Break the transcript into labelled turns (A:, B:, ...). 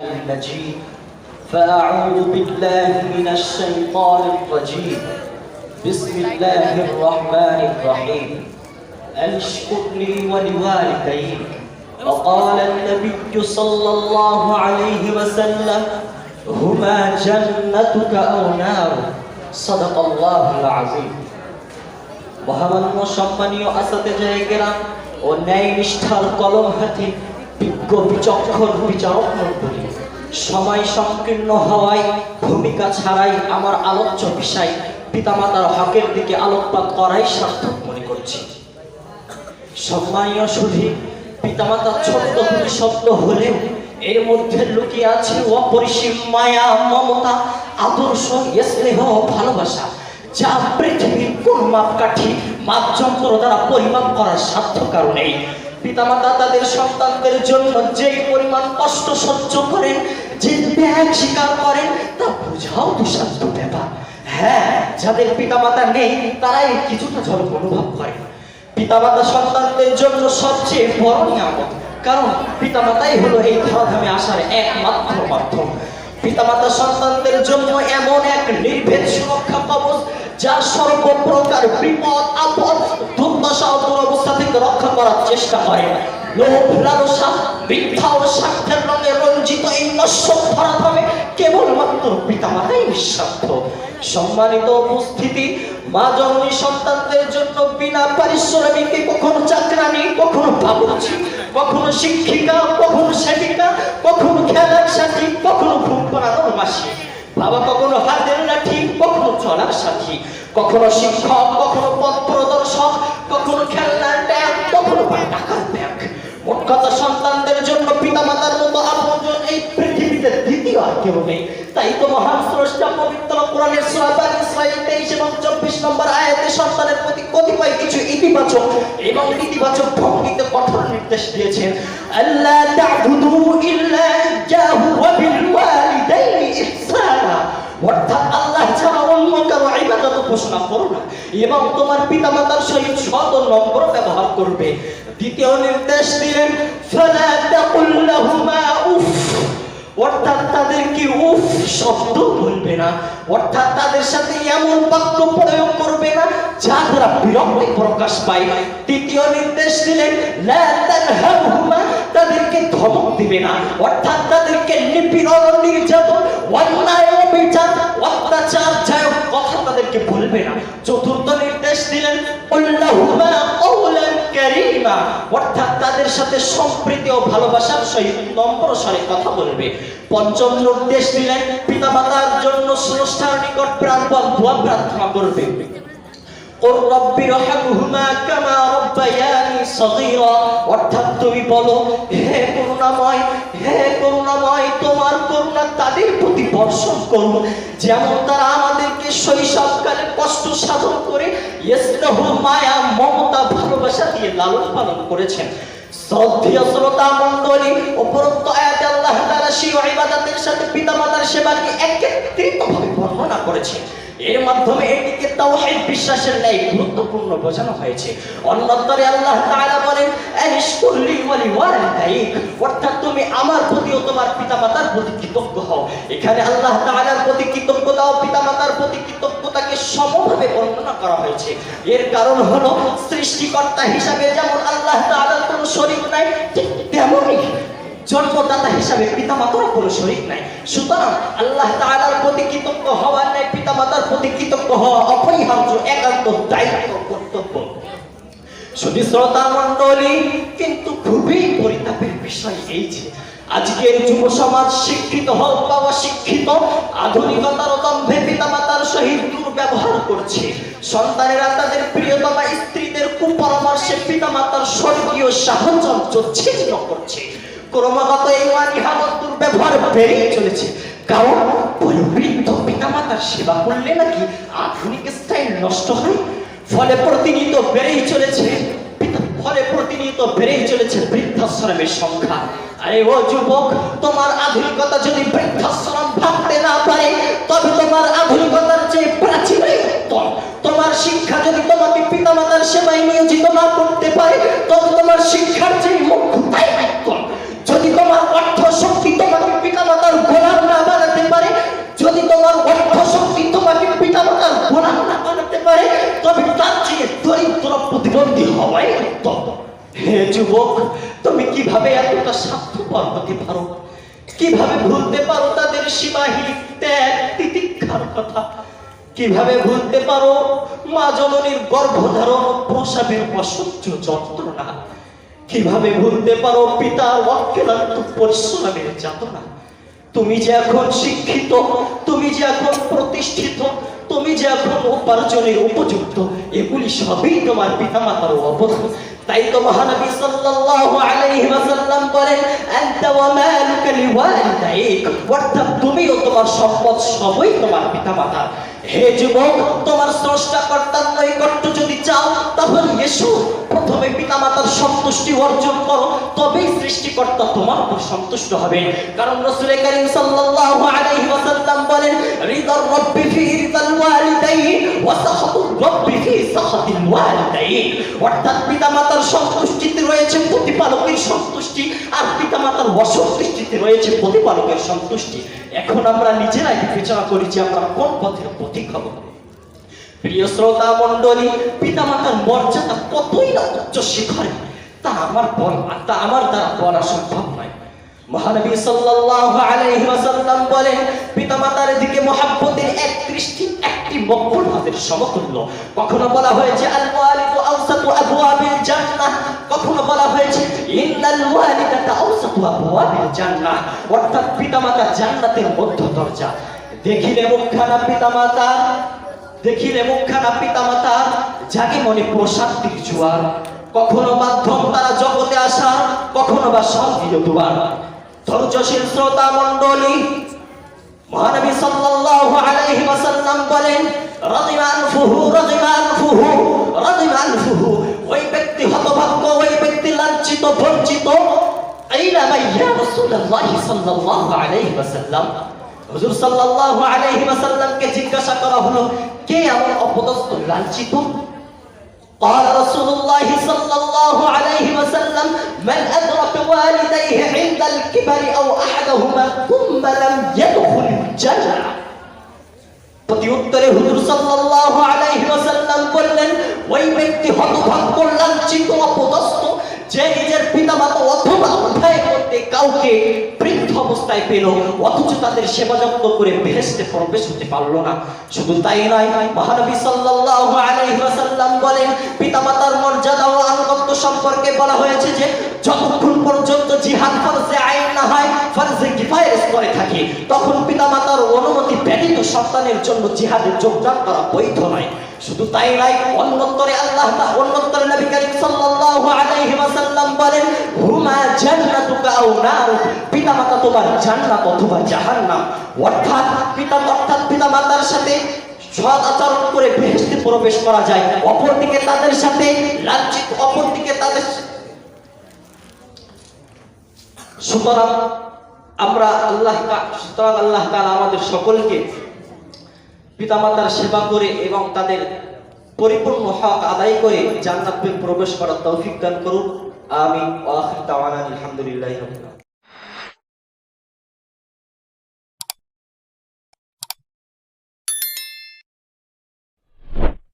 A: المجيد فأعوذ بالله من الشيطان الرجيم بسم الله الرحمن الرحيم أشكر لي ولوالدي وقال النبي صلى الله عليه وسلم هما جنتك أو نار صدق الله العظيم মহামান্য সম্মানীয় আসাতে জায়গেরা ও ন্যায় নিষ্ঠার কলম হাতে বিজ্ঞ বিচারক মণ্ডলী। সময় সংকীর্ণ হওয়ায়, ভূমিকা ছাড়াই আমার আলোচ্য বিষয় পিতামাতার হকের দিকে আলোকপাত করাই সার্থক মনে করছি। সম্মানীয় সুধী পিতামাতা ছোট্ট দুটি শব্দ হলেও এর মধ্যে লুকিয়ে আছে অপরিসীম মায়া, মমতা, আদর্শ, স্নেহ, ভালোবাসা, যা পৃথিবীর কোন মাপকাঠি মাপযন্ত্র দ্বারা পরিমাপ করার সাধ্য কারণেই পিতামাতা তাদের সন্তানদের জন্য যে পরিমাণ কষ্ট সহ্য করেন, যে ত্যাগ স্বীকার করেন, তা বোঝাও দুঃসাধ্য ব্যাপার। হ্যাঁ যাদের পিতামাতা নেই, তারাই কিছুটা ঝলক অনুভব করে। পিতামাতা সন্তানদের জন্য সবচেয়ে বড় নিয়ামত। কারণ পিতামাতাই হলো এই ধরাধামে আসার একমাত্র মাধ্যম। পিতামাতা সন্তানদের জন্য এমন এক নির্ভেদ সুরক্ষা কবচ যা সর্বপ্রকার বিপদ, আপদ, দুর্দশা ও দুরবস্থা থেকে রক্ষা করার চেষ্টা করে। লোভ, লালসা, মিথ্যা ও স্বার্থের রঙে রঞ্জিত এই নশ্বর ধরাধামে কেবলমাত্র পিতামাতাই নিঃস্বার্থ। সম্মানিত উপস্থিতি, মা জননী সন্তানদের জন্য বিনা পারিশ্রমিকে কখনো চাকরানি, কখনো বাবুর্চি কখনো শিক্ষিকা, কখনো সেবিকা, কখনো খেলার সাথী, কখনো ঘুম বাবা কখনো হাতের লাঠি চলার সাথী। কখনো শিক্ষক, কখনো পথ প্রদর্শক, কখনো খেলনার ব্যাগ, কখনো টাকার ব্যাগ। মোট কথা সন্তানদের জন্য মতো আপনজন এই পৃথিবীতে দ্বিতীয় আর কেউ নেই। তাই তো মহান স্রষ্টা পবিত্র কোরআনের সূরা বানী ইসরাঈল 23 এবং 24 নম্বর আয়াতে সন্তানের প্রতি কতিপয় কিছু ইতিবাচক এবং নেতিবাচক ভঙ্গিতে কঠোর নির্দেশ দিয়েছেন। আল্লাহ ইল্লা ওয়া বিল ওয়ালিদাইনি ইহসানা অর্থাৎ আল্লাহ ছাড়া অন্য কারও ইবাদত ঘোষণা করো না। এবং তোমার পিতামাতার সহিত ও নম্র ব্যবহার করবে। দ্বিতীয় নির্দেশ দিলেন অর্থাৎ তাদেরকে উফ শব্দ বলবে না? অর্থাৎ তাদের সাথে এমন বাক্য প্রয়োগ করবে না, যা বিরক্তি প্রকাশ পায় তৃতীয় নির্দেশ দিলেন তাদেরকে ধমক দিবে না। অর্থাৎ তাদেরকে নিপীড়ন, নির্যাতন, অন্যায় অত্যাচার আমাদেরকে ভুলবে না। চতুর্থ নির্দেশ দিলেন অর্থাৎ তাদের সাথে সম্প্রীতি ও ভালোবাসার সহিত নম্র স্বরে কথা বলবে। পঞ্চম নির্দেশ দিলেন পিতা মাতার জন্য স্রষ্টার নিকট প্রাণপণ প্রার্থনা করবে। তুমি বলো করুণাময় করুণাময়, তোমার তাদের বর্ষণ করুন যেমন তারা আমাদেরকে শৈশবকালে কষ্ট সাধন করে স্নেহ মায়া, মমতা, ভালোবাসা দিয়ে লালন পালন করেছেন। শ্রদ্ধীয় শ্রোতা মণ্ডলী, উপরোক্ত আয়াতে আল্লাহ তাআলা সেই ইবাদতের সাথে পিতামাতার সেবাকে একত্রিতভাবে বর্ণনা করেছেন। এর মাধ্যমে এটিকে তাওহীদ বিশ্বাসের ন্যায় গুরুত্বপূর্ণ বোঝানো হয়েছে। অন্যত্তরে আল্লাহ তাআলা বলেন আনিশকুরলি ওয়ালি ওয়ালিদাইক। অর্থাৎ তুমি আমার প্রতি ও তোমার পিতামাতার প্রতি কৃতজ্ঞ হও। এখানে আল্লাহ তাআলার প্রতি কৃতজ্ঞতা ও পিতামাতার প্রতি কৃতজ্ঞতাকে সমভাবে বর্ণনা করা হয়েছে। এর কারণ হলো, সৃষ্টিকর্তা হিসাবে যেমন আল্লাহ তাআলার কোনো শরীক নাই, ঠিক তেমনই জন্মদাতা হিসাবে পিতামাতারও কোনো শরীক নাই। সুতরাং আল্লাহ তাআলার প্রতি কৃতজ্ঞ হওয়ার নাই পিতামাতার প্রতি কৃতজ্ঞ হওয়া অপরিহার্য, একান্ত দায়িত্ব, কর্তব্য। শুধু শ্রোতা মণ্ডলী কিন্তু খুবই পরিতাপের বিষয় এই যে, আজকের যুব সমাজ শিক্ষিত হোক বা অশিক্ষিত, আধুনিকতার দম্ভে পিতামাতার সহিত দুর্ব্যবহার করছে। সন্তানেরা তাদের প্রিয়তমা স্ত্রীদের কুপরামর্শে পিতামাতার স্বর্গীয় সাহচর্য ছিন্ন করছে। ক্রমাগত এই অনিহামত দুর্ব্যবহার বেড়েই চলেছে। কারণ বয়োবৃদ্ধ পিতামাতার সেবা করলে নাকি আধুনিক স্টাইল নষ্ট হয়। ফলে প্রতিনিয়ত বেড়েই চলেছে ফলে প্রতিনিয়ত বেড়েই চলেছে বৃদ্ধাশ্রমের সংখ্যা। আরে ও যুবক, তোমার আধুনিকতা যদি বৃদ্ধাশ্রম ভাবতে না পারে, তবে তোমার আধুনিকতার প্রাচীনই উত্তম তোমার শিক্ষা যদি তোমাকে পিতামাতার সেবায় নিয়োজিত না করতে পারে, তবে তোমার কীভাবে স্বার্থপর হতে পারো। কীভাবে ভুলতে পারো তাদের সীমাহীন ত্যাগ তিতিক্ষার কথা? কীভাবে ভুলতে পারো মা জননীর গর্ভধারণ প্রসাবের অসহ্য যন্ত্রণা? কীভাবে ভুলতে পারো পিতার অক্লান্ত পরিশ্রমের যাতনা? তুমি যে এখন শিক্ষিত, তুমি যে এখন প্রতিষ্ঠিত তুমি যে এখন উপার্জনের উপযুক্ত, এগুলি সবই তোমার পিতামাতার অবদান তাই তো মহানবী সাল্লাল্লাহু আলাইহি ওয়াসাল্লাম বলেন, আনতা ওয়া মালুকা লিওয়ালিদাইক। অর্থাৎ তোমার সম্পদ সবই তোমার পিতামাতার। হে যুবক, তোমার স্রষ্টা কর্তার নৈকট্য যদি চাও, তাহলে প্রথমে পিতামাতার সন্তুষ্টি অর্জন করো, তবেই সৃষ্টিকর্তা তোমার উপর সন্তুষ্ট হবে। কারণ রাসূল করিম সাল্লাল্লাহু আলাইহি ওয়াসাল্লাম বলেন, রিদার রাব্বি ফি রিদাল ওয়ালিদাইন ওয়া সাখাতুর রাব্বি ফি সাখাতিল ওয়ালিদাইন। অর্থাৎ পিতামাতার সন্তুষ্টিতে রয়েছে প্রতিপালকের সন্তুষ্টি, আর পিতামাতার অসন্তুষ্টিতে রয়েছে প্রতিপালকের সন্তুষ্টি। এখন আমরা নিজেরাই বিবেচনা করি যে আমরা কোন পথের পথিক হব। প্রিয় শ্রোতা মণ্ডলী, পিতামাতার মর্যাদা কতই না উচ্চ শিখরে, তা আমার বলা, তা আমার দ্বারা বলা সম্ভব নয়। মহানবী সাল্লাল্লাহু আলাইহি ওয়াসাল্লাম বলেন, পিতামাতার দিকে মহাব্বতের এক দৃষ্টি একটি মক্কল হাতের সমতুল্য। কখনো বলা হয়েছে আল ওয়ালিদু আওসাতু আবওয়াবিল জান্নাহ কখনো বলা হয়েছে, ইন্নাল ওয়ালিদাতা আওসাতু আবওয়াবিল জান্নাহ অর্থাৎ পিতামাতা জান্নাতের মধ্য দরজা। দেখিলে মুখখানা পিতামাতা দেখিলে মুখখানা পিতামাতা জাগে মনে প্রশান্তির জোয়ার। কখনো মাধ্যম তারা জগতে আসা, কখনো বা সন্ধির দুয়ার ধৈর্যশীল শ্রোতা মণ্ডলী, মহানবী সাল্লাল্লাহু আলাইহি ওয়াসাল্লাম বলেন রাদিমান ফুহু রাদিমান ফুহু রাদিমান ফুহু ওই ব্যক্তি হতভাগ্য, ওই ব্যক্তি লাঞ্ছিত, বঞ্চিত। আইলা মাইয়া রাসূলুল্লাহ সাল্লাল্লাহু আলাইহি ওয়াসাল্লাম। হুজুর সাল্লাল্লাহু আলাইহি ওয়াসাল্লামকে জিজ্ঞাসা করা হলো কে এমন অপদস্থ লাঞ্ছিত قال رسول الله صلى الله عليه وسلم من أدرك والديه عند الكبر أو أحدهما ثم لم يدخل الجنة প্রতি উত্তরে হুজুর সাল্লাল্লাহু আলাইহি ওয়াসাল্লাম বললেন ওই ব্যক্তি হতভাগ্য লাঞ্ছিত অপদস্থ যে নিজের পিতামাতা অথবা অধ্যায় করতে কাউকে বৃদ্ধ অবস্থায় পেল, অথচ তাদের সেবা যত্ন করে বেহেশতে প্রবেশ হতে পারল না। শুধু তাই নয়, মহানবী সাল্লাল্লাহু আলাইহি ওয়াসাল্লাম বলেন, পিতামাতার মর্যাদা ও আনুগত্য সম্পর্কে বলা হয়েছে যে, যতক্ষণ পর্যন্ত জিহাদ ফরজে আইন না হয়, ফরজে কিফায়ের স্তরে থাকে, তখন পিতামাতার অনুমতি ব্যতীত সন্তানের জন্য জিহাদে যোগদান করা বৈধ নয়। শুধু তাই নয়, অন্যত্তরে আল্লাহ অন্যত্তরে নবী করিম সাল্লাল্লাহু আলাইহি ওয়াসাল্লাম বলেন, হুমা জান্নাতুকা আও নারুক? পিতামাতা তোমার জান্নাত অথবা জাহান্নাম। অর্থাৎ পিতা অর্থাৎ পিতামাতার সাথে সৎ আচরণ করে বেহেশতে প্রবেশ করা যায়। অপরদিকে তাদের সাথে লাঞ্ছিত অপরদিকে তাদের সুতরাং আমরা আল্লাহ সুতরাং আল্লাহ তাআলা আমাদের সকলকে পিতামাতার সেবা করে এবং তাদের পরিপূর্ণ হক আদায় করে জান্নাতে প্রবেশ করার তৌফিক দান করুন। আমি আলহামদুলিল্লাহি